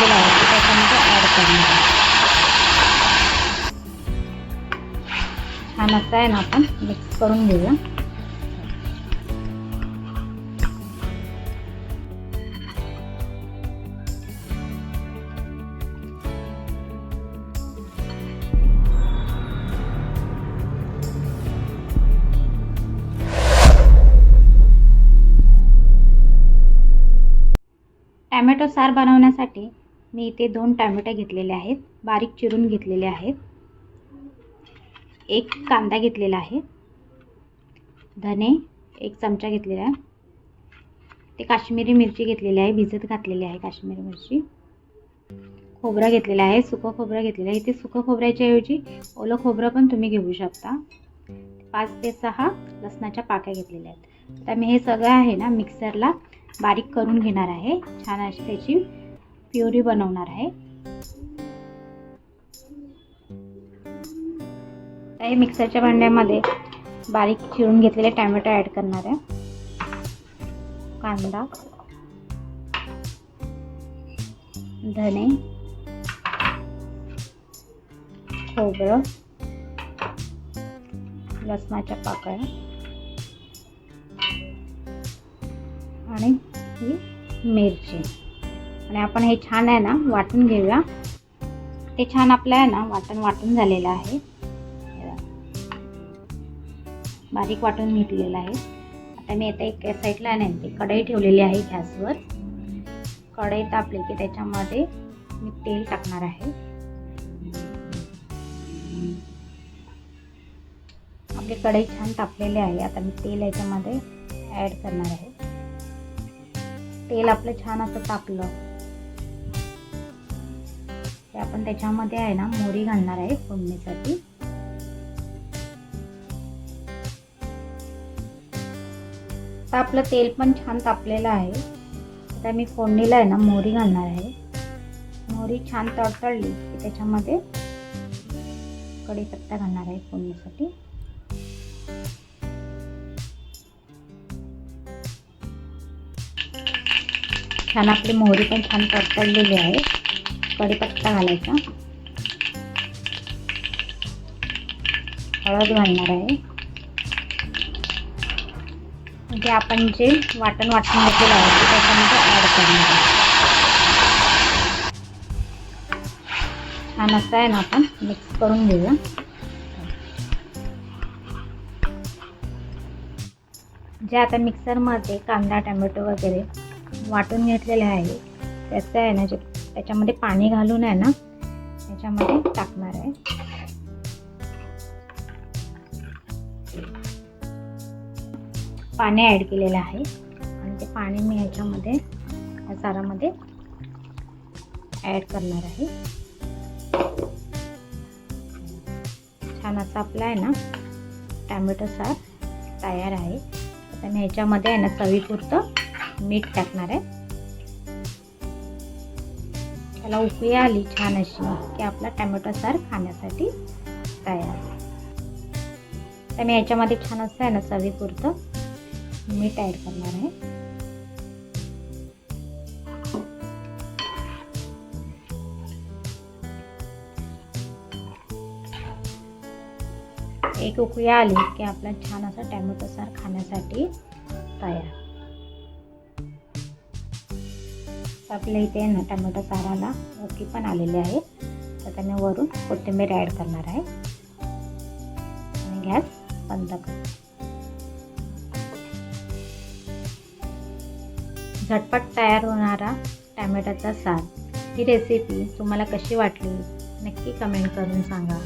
घेतलेलं आहे त्याच्यामध्ये ॲड करणार आहे छान असं आहे ना आपण मिक्स करून घेऊया टॅमॅटो सार बनवण्यासाठी मी इथे दोन टॅमॅटो घेतलेले आहेत. बारीक चिरून घेतलेले आहेत. एक कांदा घेतलेला आहे. धने एक चमचा घेतलेला आहे. ते काश्मीरी मिरची घेतलेली आहे. भिजत घातलेली आहे काश्मीरी मिरची. खोबरं घेतलेलं आहे. सुकं खोबरं घेतलेलं आहे. इथे सुकं खोबऱ्याच्या ऐवजी ओलं खोबरं पण तुम्ही घेऊ शकता. पाच ते सहा लसणाच्या पाक्या घेतलेल्या आहेत. आता मी हे सगळं आहे ना मिक्सरला बारीक करून घेणार आहे. छान अशी त्याची प्युरी बनवणार आहे. काही मिक्सरच्या भांड्यामध्ये बारीक चिरून घेतलेले टॅमॅटो ॲड करणार आहे. कांदा धने खोबरं लसणाच्या पाकळ्या आणि ही मिरची. आणि आपण हे छान आहे ना वाटून घेऊया. ते छान आपलं आहे ना वाटण वाटून झालेलं आहे. बारीक वाटून घेतलेलं आहे. आता मी आता एक साईडला नाही ते कढई ठेवलेली आहे गॅसवर. कढई तापली की त्याच्यामध्ये मी तेल टाकणार आहे. आपली कढई छान तापलेली आहे. आता मी तेल याच्यामध्ये ॲड करणार आहे. तेल आपलं छान असं तापलं. ते आपण त्याच्यामध्ये आहे ना मोरी घालणार आहे फोडणीसाठी. तर आपलं तेल पण छान तापलेलं आहे. आता मी फोडणीला आहे ना मोरी घालणार आहे. मोरी छान तळतळली की त्याच्यामध्ये कढीपत्ता घालणार आहे फोडणीसाठी. छान आपली मोहरी पण छान तडतडलेली आहे. कढीपत्ता घालायचा. हळद घालणार आहे. म्हणजे आपण जे वाटण वाटून घेतलेलं आहे ते त्याच्यामध्ये ॲड करणार आहे. छान असं आहे ना आपण मिक्स करून घेऊया. जे आता मिक्सरमध्ये कांदा टमॅटो वगैरे वाटून घेतलेले आहे त्याचं आहे ना जे त्याच्यामध्ये पाणी घालून आहे ना त्याच्यामध्ये टाकणार आहे. पाणी ॲड केलेलं आहे. आणि ते पाणी मी ह्याच्यामध्ये या सारामध्ये ॲड करणार आहे. छान असं आपलं आहे ना टॅमॅटो सार तयार आहे. आता मी ह्याच्यामध्ये आहे ना चवीपुरतं मीठ टाकणार आहे. त्याला उकळी आली छान अशी की आपला टॅमॅटो सार खाण्यासाठी तयार. तर मी याच्यामध्ये छान असं आहे ना चवीपुरतं मीठ ॲड करणार आहे. एक उकळी आली की आपला छान असा टॅमॅटो सार खाण्यासाठी तयार. आपल्या इथे ना टमॅटो साराला ओके पण आलेले आहे. तर त्याने वरून कोथिंबीर ॲड करणार आहे. आणि गॅस बंद कर. झटपट तयार होणारा टॅमॅटोचा सार ही रेसिपी तुम्हाला कशी वाटली? नक्की कमेंट करून सांगा.